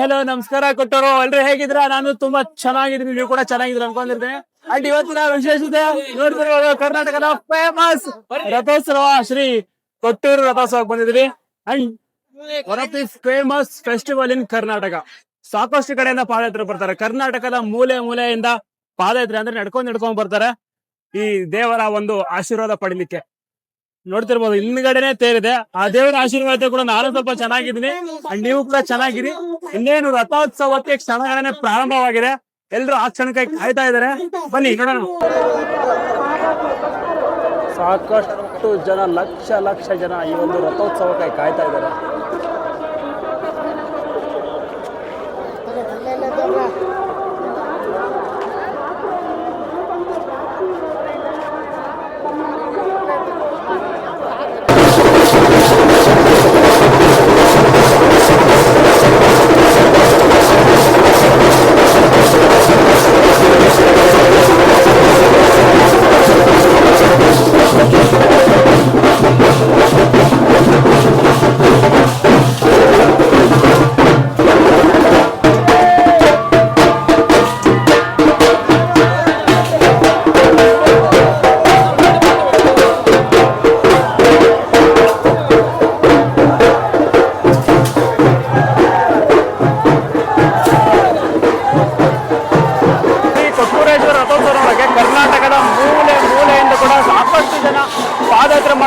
Hello ನಮಸ್ಕಾರ ಕೊಟ್ಟರು. ಎಲ್ರು ಹೇಗಿದ್ರ ನಾನು ತುಂಬಾ ಚೆನ್ನಾಗಿದ್ದೀನಿ. ನೀವು ಕೂಡ ಚೆನ್ನಾಗಿದ್ರಿ ಅನ್ಕೊಂಡಿರ್ತೇನೆ ಅಂಡ್ ಇವತ್ತಿನ ವಿಶೇಷತೆ ಕರ್ನಾಟಕದ ಫೇಮಸ್ ರಥೋತ್ಸವ ಶ್ರೀ ಕೊಟ್ಟೂರು ರಥೋತ್ಸವಕ್ಕೆ ಬಂದಿದ್ವಿ and one of the famous festival in Karnataka. ಸಾಕಷ್ಟು ಕಡೆಯಿಂದ ಪಾದಯಾತ್ರೆ ಬರ್ತಾರೆ. ಕರ್ನಾಟಕದ ಮೂಲೆ ಮೂಲೆಯಿಂದ ಪಾದಯಾತ್ರೆ ಅಂದ್ರೆ ನಡ್ಕೊಂಡ್ ನಡ್ಕೊಂಡ್ ಬರ್ತಾರೆ. ಈ ದೇವರ ಒಂದು ಆಶೀರ್ವಾದ ಪಡಿಲಿಕ್ಕೆ. ನೋಡ್ತಿರ್ಬೋದು, ಹಿಂದ್ಗಡೆನೆ ತೇರಿದೆ. ಆ ದೇವರ ಆಶೀರ್ವಾದ ಕೂಡ ನಾನು ಸ್ವಲ್ಪ ಚೆನ್ನಾಗಿದ್ದೀನಿ. ಅಂಡ್ ನೀವು ಕೂಡ ಚೆನ್ನಾಗಿರಿ. ಇನ್ನೇನು ರಥೋತ್ಸವಕ್ಕೆ ಕ್ಷಣಗಳನ್ನೇ ಪ್ರಾರಂಭವಾಗಿದೆ. ಎಲ್ರು ಆ ಕ್ಷಣಕ್ಕೆ ಕಾಯ್ತಾ ಇದಾರೆ ಬನ್ನಿ, ನೋಡೋಣ. ಸಾಕಷ್ಟು ಜನ, ಲಕ್ಷ ಲಕ್ಷ ಜನ ಈ ಒಂದು ರಥೋತ್ಸವಕ್ಕೆ ಕಾಯ್ತಾ ಇದ್ದಾರೆ.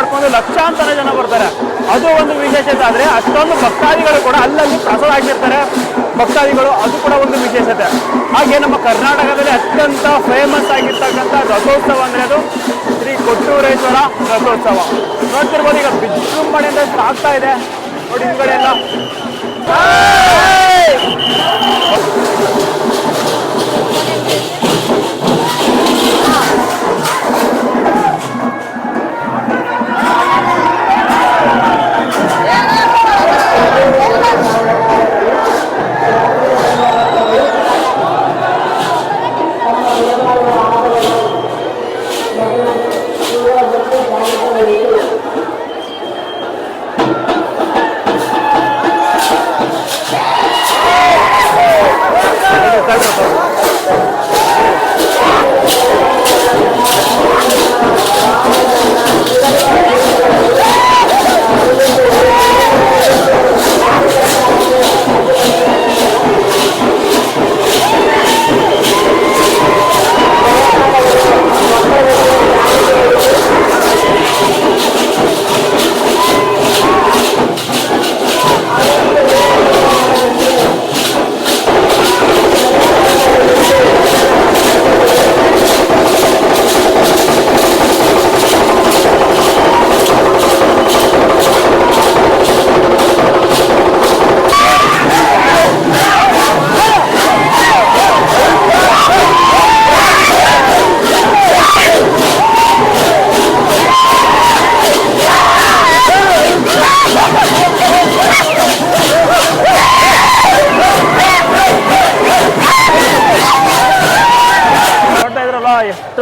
ಮಾಡ್ಕೊಂಡು ಲಕ್ಷಾಂತರ ಜನ ಬರ್ತಾರೆ. ಅದು ಒಂದು ವಿಶೇಷತೆ. ಆದರೆ ಅಷ್ಟೊಂದು ಭಕ್ತಾದಿಗಳು ಕೂಡ ಅಲ್ಲಲ್ಲಿ ಪ್ರಸಾದ ಆಗಿರ್ತಾರೆ ಭಕ್ತಾದಿಗಳು ಅದು ಕೂಡ ಒಂದು ವಿಶೇಷತೆ. ಹಾಗೆ ನಮ್ಮ ಕರ್ನಾಟಕದಲ್ಲಿ ಅತ್ಯಂತ ಫೇಮಸ್ ಆಗಿರ್ತಕ್ಕಂಥ ರಥೋತ್ಸವ ಅಂದರೆ ಅದು ಶ್ರೀ ಕೊಟ್ಟೂರೇಶ್ವರ ರಥೋತ್ಸವ. ನೋಡ್ತಿರ್ಬೋದು, ಈಗ ವಿಜೃಂಭಣೆಯಿಂದ ಆಗ್ತಾ ಇದೆ. ನೋಡಿ ಹಿಂದ್ಗಡೆ ಎಲ್ಲ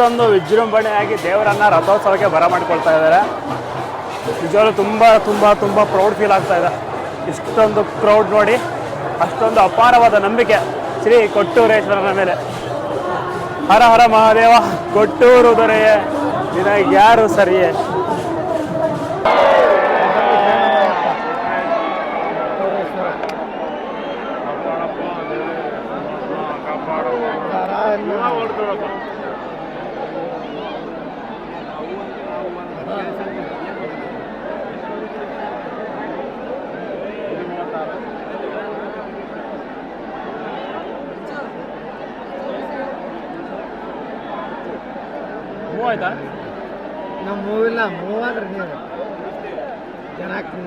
ಎಷ್ಟೊಂದು ವಿಜೃಂಭಣೆಯಾಗಿ ದೇವರನ್ನ ರಥೋತ್ಸವಕ್ಕೆ ಬರಮಾಡಿಕೊಳ್ತಾ ಇದ್ದಾರೆ. ನಿಜವಾಗ್ಲೂ ತುಂಬ ತುಂಬ ತುಂಬ ಪ್ರೌಡ್ ಫೀಲ್ ಆಗ್ತಾ ಇದೆ. ಇಷ್ಟೊಂದು ಕ್ರೌಡ್ ನೋಡಿ, ಅಷ್ಟೊಂದು ಅಪಾರವಾದ ನಂಬಿಕೆ ಶ್ರೀ ಕೊಟ್ಟೂರೇಶ್ವರನ ಮೇಲೆ. ಹರ ಹರ ಮಹಾದೇವ, ಕೊಟ್ಟೂರು ದೊರೆಯೇ ನಿನಗೆ ಯಾರು ಸರಿಯೇ? ಮೂವ್ ಆಯ್ತಾ ನಮ್ಮ ಮೂವಿಲ್ಲ ಮೂವ್ ನೀವು ಜನಕ್ಕೆ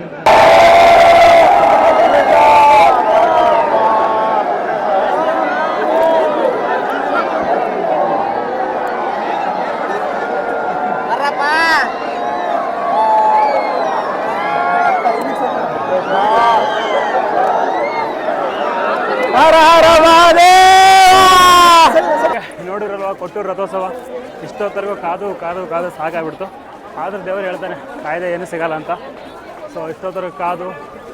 ಹರ ಹರ ಮಹಾದೇವ ನೋಡಿರಲ್ವಾ ಕೊಟ್ಟೂರು ರಥೋತ್ಸವ. ಇಷ್ಟೊತ್ತರೆಗೂ ಕಾದು ಕಾದು ಕಾದು ಸಾಕಾಗ್ಬಿಡ್ತು. ಆದರೂ ದೇವರು ಹೇಳ್ತಾನೆ, ಕಾಯ್ದೆ ಏನು ಸಿಗಲ್ಲ ಅಂತ. ಸೊ ಇಷ್ಟೊತ್ತರೆಗೂ ಕಾದು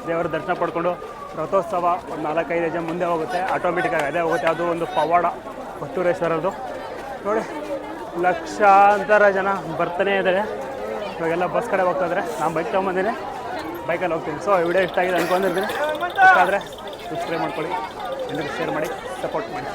ದೇವರ ದರ್ಶನ ಪಡ್ಕೊಂಡು ರಥೋತ್ಸವ ಒಂದು ನಾಲ್ಕೈದು ಹೆಜ್ಜೆ ಮುಂದೆ ಹೋಗುತ್ತೆ. ಆಟೋಮೆಟಿಕ್ಕಾಗಿ ಅದೇ ಹೋಗುತ್ತೆ. ಅದು ಒಂದು ಪವಾಡ ಕೊಟ್ಟೂರೇಶ್ವರದ್ದು. ನೋಡಿ, ಲಕ್ಷಾಂತರ ಜನ ಬರ್ತಾನೆ ಇದ್ದಾರೆ. ಇವಾಗೆಲ್ಲ ಬಸ್ ಕಡೆ ಹೋಗ್ತಾ ಇದ್ದಾರೆ. ನಾನು ಬೈಕ್ ತೊಗೊಂಬಂದಿನಿ. ಬೈಕಲ್ಲಿ ಹೋಗ್ತೀನಿ. ಸೊ ವಿಡಿಯೋ ಇಷ್ಟ ಆಗಿದೆ ಅನ್ಕೊಂಡಿರ್ತೀನಿ. ಆದರೆ ಸಬ್ಸ್ಕ್ರೈಬ್ ಮಾಡ್ಕೊಳ್ಳಿ. ಎಲ್ಲರಿಗೂ ಶೇರ್ ಮಾಡಿ ಸಪೋರ್ಟ್ ಮಾಡಿ.